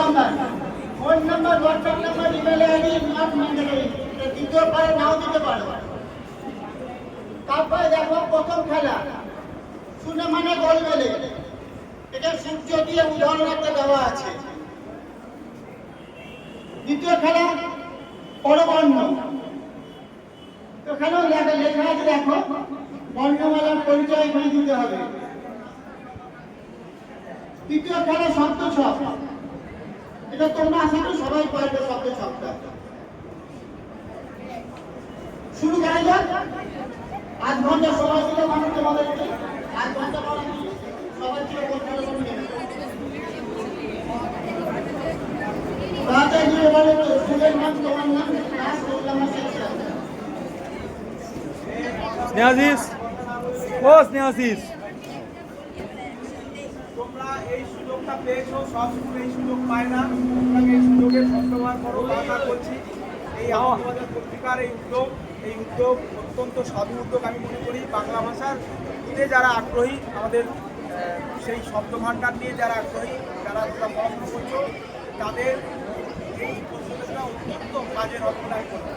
Number. Phone number WhatsApp number email ID not mandatory দিতেও পারে নাও দিতে পারে। তারপরে দেখো প্রথম খেলা। শুনে মানে গোল মেলে। এটা সূর্য দিয়ে উদাহরণ একটা দেওয়া আছে। দ্বিতীয় খেলা, পরবর্ণ। এখানেও লেখা আছে, দেখো। বর্ণমালার পরিচয় এখানে দিতে হবে। তৃতীয় খেলা শব্দ ছক এটা তোমরা আশা করি সবাই পারবে শব্দ ছকটা শুরু করা যাক। আধ ঘণ্টা সময় দিলে মানুষ তোমাদেরকে আধ ঘণ্টা ক্লাস রোল স্নেহাশিস। ও, স্নেহাশিস। তোমরা এই সুযোগটা পেয়েছ সব স্কুল এই সুযোগ পায় না। তোমাকে এই সুযোগের সদ্ব্যবহার করো বারবার বলছি এই আহমদাবাদের পত্রিকার এই উদ্যোগ এই উদ্যোগ অত্যন্ত সাধু উদ্যোগ আমি মনে করি বাংলা ভাষার দিকে যারা আগ্রহী আমাদের সেই শব্দ ভাণ্ডার নিয়ে যারা আগ্রহী যারা তোমরা পড়াশোনা করছ তাদের এই প্রতিযোগিতা অত্যন্ত কাজের অবদান করবে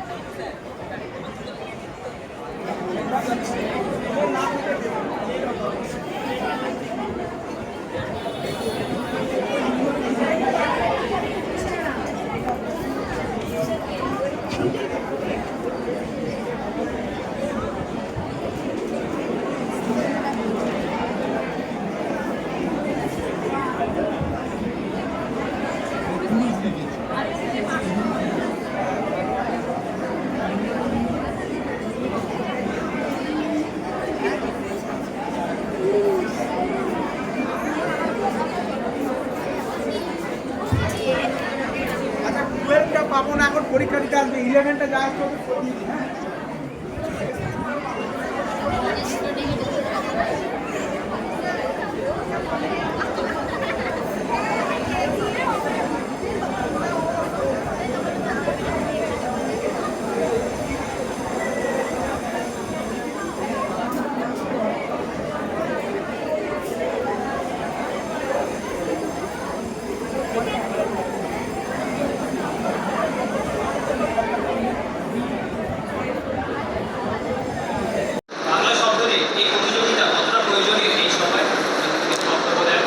এখন পরীক্ষা দিতে আসবে ইলেভেনটা যা আসবে ওকে দিয়ে দিই, হ্যাঁ বাংলা শব্দ নিয়ে এই প্রতিযোগিতা কতটা প্রয়োজনীয় এই সময় বক্তব্য দেন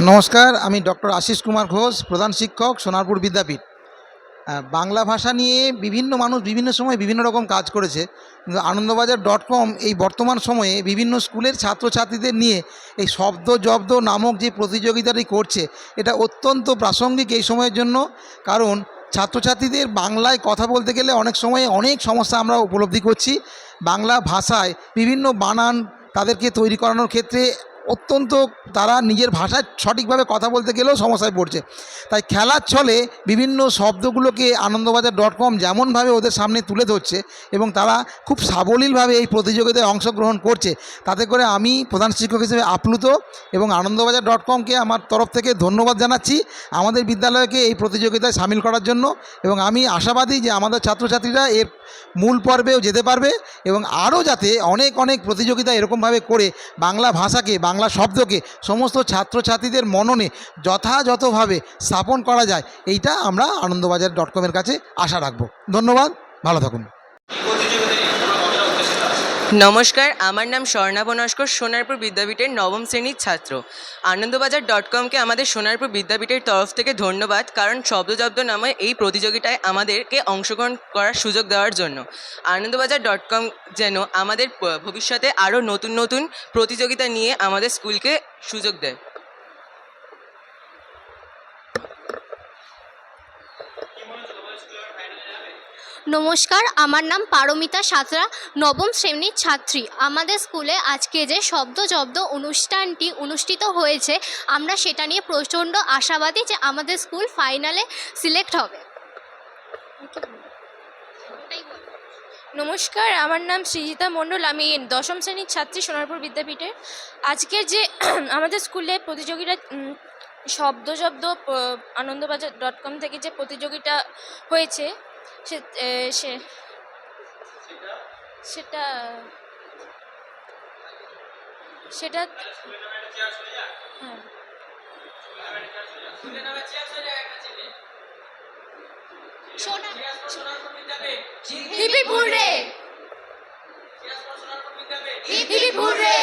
নমস্কার, আমি ডক্টর আশিস কুমার ঘোষ, প্রধান শিক্ষক, সোনারপুর বিদ্যাপীঠ। বাংলা ভাষা নিয়ে বিভিন্ন মানুষ বিভিন্ন সময় বিভিন্ন রকম কাজ করেছে, কিন্তু আনন্দবাজার ডট কম এই বর্তমান সময়ে বিভিন্ন স্কুলের ছাত্রছাত্রীদের নিয়ে এই শব্দ জব্দ নামক যে প্রতিযোগিতাটি করছে, এটা অত্যন্ত প্রাসঙ্গিক এই সময়ের জন্য, কারণ ছাত্রছাত্রীদের বাংলায় কথা বলতে গেলে অনেক সময় অনেক সমস্যা আমরা উপলব্ধি করছি। বাংলা ভাষায় বিভিন্ন বানান তাদেরকে তৈরি করানোর ক্ষেত্রে অত্যন্ত তারা নিজের ভাষায় সঠিকভাবে কথা বলতে গেলেও সমস্যায় পড়ছে। তাই খেলার ছলে বিভিন্ন শব্দগুলোকে আনন্দবাজার ডট কম যেমনভাবে ওদের সামনে তুলে ধরছে এবং তারা খুব সাবলীলভাবে এই প্রতিযোগিতায় অংশগ্রহণ করছে। তাতে করে আমি প্রধান শিক্ষক হিসেবে আপ্লুত এবং আনন্দবাজার ডট কমকে আমার তরফ থেকে ধন্যবাদ জানাচ্ছি আমাদের বিদ্যালয়কে এই প্রতিযোগিতায় সামিল করার জন্য এবং আমি আশাবাদী যে আমাদের ছাত্রছাত্রীরা এর মূল পর্বেও যেতে পারবে এবং আরও যাতে অনেক অনেক প্রতিযোগিতা এরকমভাবে করে বাংলা ভাষাকে বাংলা শব্দকে সমস্ত ছাত্রছাত্রীদের মননে যথাযথভাবে স্থাপন করা যায়, এইটা আমরা আনন্দবাজার ডট কমের কাছে আশা রাখব। ধন্যবাদ, ভালো থাকুন এই প্রতিযোগিতা নিয়ে তোমরা কতটা উত্তেজিত আছো নমস্কার, আমার নাম স্বর্ণা বনস্কর, সোনারপুর বিদ্যাপীঠের নবম শ্রেণির ছাত্র। আনন্দবাজার ডট কমকে আমাদের সোনারপুর বিদ্যাপীঠের তরফ থেকে ধন্যবাদ, কারণ শব্দজব্দ নামে এই প্রতিযোগিতায় আমাদেরকে অংশগ্রহণ করার সুযোগ দেওয়ার জন্য। আনন্দবাজার ডট কম যেন আমাদের ভবিষ্যতে আরও নতুন নতুন প্রতিযোগিতা নিয়ে আমাদের স্কুলকে সুযোগ দেয়। নমস্কার, আমার নাম পারমিতা সাঁতরা, নবম শ্রেণির ছাত্রী। আমাদের স্কুলে আজকে যে শব্দ জব্দ অনুষ্ঠানটি অনুষ্ঠিত হয়েছে, আমরা সেটা নিয়ে প্রচণ্ড আশাবাদী যে আমাদের স্কুল ফাইনালে সিলেক্ট হবে। নমস্কার, আমার নাম সৃজিতা মণ্ডল, আমি দশম শ্রেণির ছাত্রী সোনারপুর বিদ্যাপীঠের আজকের যে আমাদের স্কুলে প্রতিযোগিতা শব্দ শব্দ আনন্দবাজার ডট কম থেকে যে প্রতিযোগিতা হয়েছে, সে সে, সেটা সেটা হ্যাঁ। সোনা বিদ্যাপীঠ রে রে